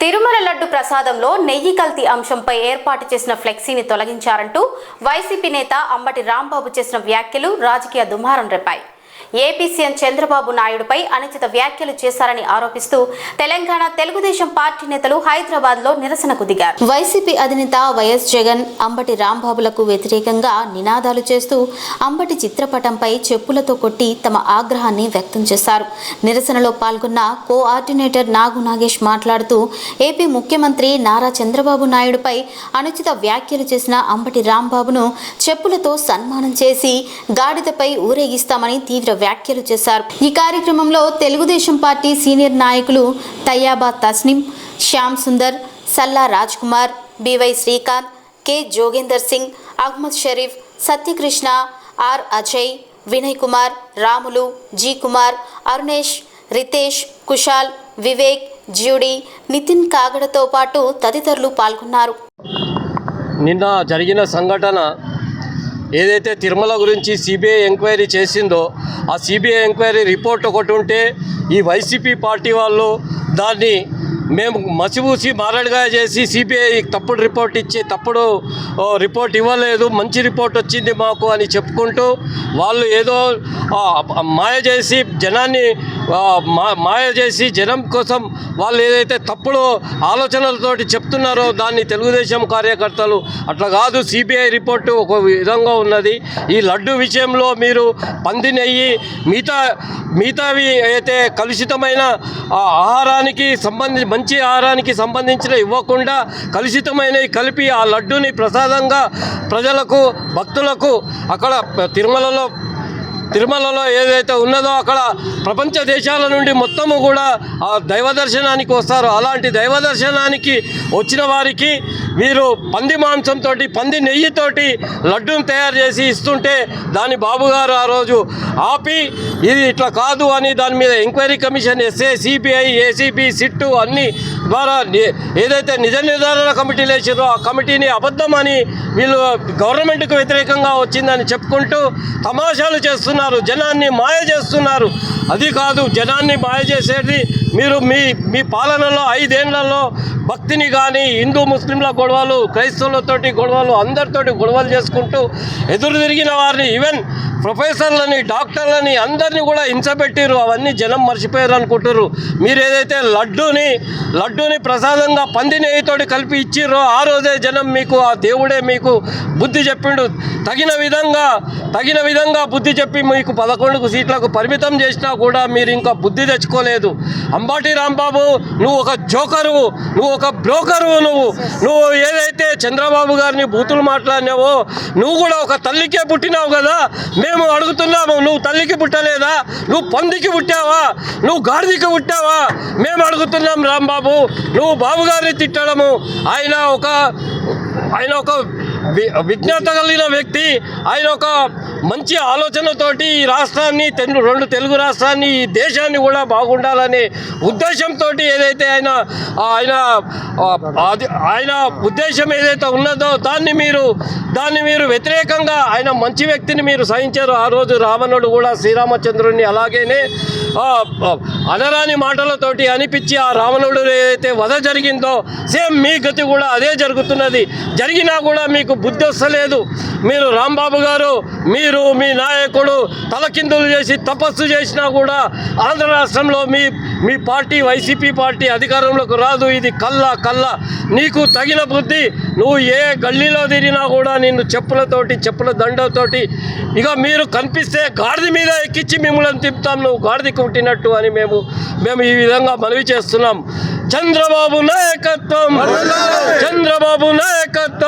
తిరుమల లడ్డు ప్రసాదంలో నెయ్యి కల్తీ అంశంపై ఏర్పాటు చేసిన ఫ్లెక్సీని తొలగించారంటూ వైసీపీ నేత అంబటి రాంబాబు చేసిన వ్యాఖ్యలు రాజకీయ దుమారం రేపాయి. ఏపీ సీఎం చంద్రబాబు నాయుడుపై అనుచిత వ్యాఖ్యలు చేశారని ఆరోపిస్తూ తెలంగాణ తెలుగుదేశం పార్టీ నేతలు హైదరాబాద్లో నిరసనకు దిగారు. వైసీపీ అధినేత వైఎస్ జగన్ అంబటి రాంబాబులకు వ్యతిరేకంగా నినాదాలు చేస్తూ అంబటి చిత్రపటంపై చెప్పులతో కొట్టి తమ ఆగ్రహాన్ని వ్యక్తం చేశారు. నిరసనలో పాల్గొన్న కోఆర్డినేటర్ నాగు నాగేష్ మాట్లాడుతూ ఏపీ ముఖ్యమంత్రి నారా చంద్రబాబు నాయుడుపై అనుచిత వ్యాఖ్యలు చేసిన అంబటి రాంబాబును చెప్పులతో సన్మానం చేసి గాడిదపై ఊరేగిస్తామని తీవ్ర వ్యాఖ్యలు చేశారు. ఈ కార్యక్రమంలో తెలుగుదేశం పార్టీ సీనియర్ నాయకులు Tayyaba Tasnim Shyam Sundar Salla Raj Kumar B Y Srikanth K Jogender Singh Ahmed Sharif Satyakrishna R Ajay Vinay Kumar Ramulu G Kumar Arunesh Ritesh Kushal Vivek Judy Nitin కాగడతో పాటు తదితరులు పాల్గొన్నారు. నిన్న జరిగిన సంఘటన ఏదైతే తిరుమల గురించి CBI enquiry చేసిందో ఆ సిబిఐ ఎంక్వైరీ రిపోర్ట్ ఒకటి ఉంటే ఈ వైసీపీ పార్టీ వాళ్ళు దాన్ని మేము మసిబూసి మారడుగా చేసి సిబిఐ తప్పుడు రిపోర్ట్ ఇచ్చి తప్పుడు రిపోర్ట్ ఇవ్వలేదు మంచి రిపోర్ట్ వచ్చింది మాకు అని చెప్పుకుంటూ వాళ్ళు ఏదో మాయ చేసి జనాన్ని మాయ చేసి జనం కోసం వాళ్ళు ఏదైతే తప్పుడు ఆలోచనలతోటి చెప్తున్నారో దాన్ని తెలుగుదేశం కార్యకర్తలు అట్లా కాదు సిబిఐ రిపోర్టు ఒక విధంగా ఉన్నది. ఈ లడ్డు విషయంలో మీరు పంది నెయ్యి మిగతా మిగతావి అయితే కలుషితమైన ఆ ఆహారానికి సంబంధించి మంచి ఆహారానికి సంబంధించిన ఇవ్వకుండా కలుషితమైనవి కలిపి ఆ లడ్డుని ప్రసాదంగా ప్రజలకు భక్తులకు అక్కడ తిరుమలలో తిరుమలలో ఏదైతే ఉన్నదో అక్కడ ప్రపంచ దేశాల నుండి మొత్తము కూడా ఆ దైవ దర్శనానికి వస్తారు. అలాంటి దైవ దర్శనానికి వచ్చిన వారికి వీరు పంది మాంసంతో పంది నెయ్యితోటి లడ్డూని తయారు చేసి ఇస్తుంటే దాని బాబుగారు ఆ రోజు ఆపి ఇది ఇట్లా కాదు అని దాని మీద enquiry commission S A CBI ACB SIT అన్ని ద్వారా ఏదైతే నిజ నిర్ధారణ కమిటీలు వేసారో ఆ కమిటీని అబద్ధం అని వీళ్ళు గవర్నమెంట్కు వ్యతిరేకంగా వచ్చిందని చెప్పుకుంటూ తమాషాలు చేస్తున్నారు. జనాన్ని మాయ చేస్తున్నారు. అది కాదు జనాన్ని మాయ చేసేది మీరు మీ మీ పాలనలో ఐదేళ్ళలో భక్తిని కానీ హిందూ ముస్లింల గొడవలు క్రైస్తవులతోటి గొడవలు అందరితోటి గొడవలు చేసుకుంటూ ఎదురు తిరిగిన వారిని ఈవెన్ ప్రొఫెసర్లని డాక్టర్లని అందరినీ కూడా హింసపెట్టిరు అవన్నీ జనం మర్చిపోయారు అనుకుంటారు మీరు ఏదైతే లడ్డూని లడ్డూని ప్రసాదంగా పంది నెయ్యితోటి కలిపి ఇచ్చిర్రో ఆ రోజే జనం మీకు ఆ దేవుడే మీకు బుద్ధి చెప్పిండు. తగిన విధంగా తగిన విధంగా బుద్ధి చెప్పి మీకు పదకొండు సీట్లకు పరిమితం చేసినా కూడా మీరు ఇంకా బుద్ధి తెచ్చుకోలేదు. అంబాటి రాంబాబు నువ్వు ఒక జోకరు నువ్వు ఒక బ్రోకరు నువ్వు. నువ్వు ఏదైతే చంద్రబాబు గారిని బూతులు మాట్లాడినావో నువ్వు కూడా ఒక తల్లికే పుట్టినావు కదా. మేము అడుగుతున్నాము నువ్వు తల్లికి పుట్టలేదా? నువ్వు పందికి పుట్టావా? నువ్వు గాడిదికి పుట్టావా? మేము అడుగుతున్నాం రాంబాబు నువ్వు బాబు గారిని తిట్టడము. ఆయన ఒక ఆయన ఒక విజ్ఞత కలిగిన వ్యక్తి. ఆయన ఒక మంచి ఆలోచనతోటి ఈ రాష్ట్రాన్ని తెలుగు రెండు తెలుగు రాష్ట్రాన్ని ఈ దేశాన్ని కూడా బాగుండాలనే ఉద్దేశంతో ఏదైతే ఆయన ఆయన అది ఆయన ఉద్దేశం ఏదైతే ఉన్నదో దాన్ని మీరు దాన్ని మీరు వ్యతిరేకంగా ఆయన మంచి వ్యక్తిని మీరు సహించారు. ఆ రోజు రావణుడు కూడా శ్రీరామచంద్రుడిని అలాగేనే అనరాని మాటలతోటి అనిపించి ఆ రావణుడు ఏదైతే వధ జరిగిందో సేమ్ మీ గతి కూడా అదే జరుగుతున్నది. జరిగినా కూడా మీకు బుద్ధి వస్తలేదు. మీరు రాంబాబు గారు మీరు మీ నాయకుడు తలకిందులు చేసి తపస్సు చేసినా కూడా ఆంధ్ర రాష్ట్రంలో మీ మీ పార్టీ వైసీపీ పార్టీ అధికారంలోకి రాదు. ఇది కళ్ళ కళ్ళ. నీకు తగిన బుద్ధి. నువ్వు ఏ గల్లీలో తిరిగినా కూడా నిన్ను చెప్పులతోటి చెప్పుల దండతోటి ఇక మీరు కనిపిస్తే గాడిద మీద ఎక్కించి మిమ్మల్ని తిప్పుతాం. నువ్వు గాడిద కుట్టినట్టు అని మేము మేము ఈ విధంగా మనవి చేస్తున్నాం. చంద్రబాబు నాయకత్వం. చంద్రబాబు నాయకత్వం చంద్రబాబు నాయకత్వం.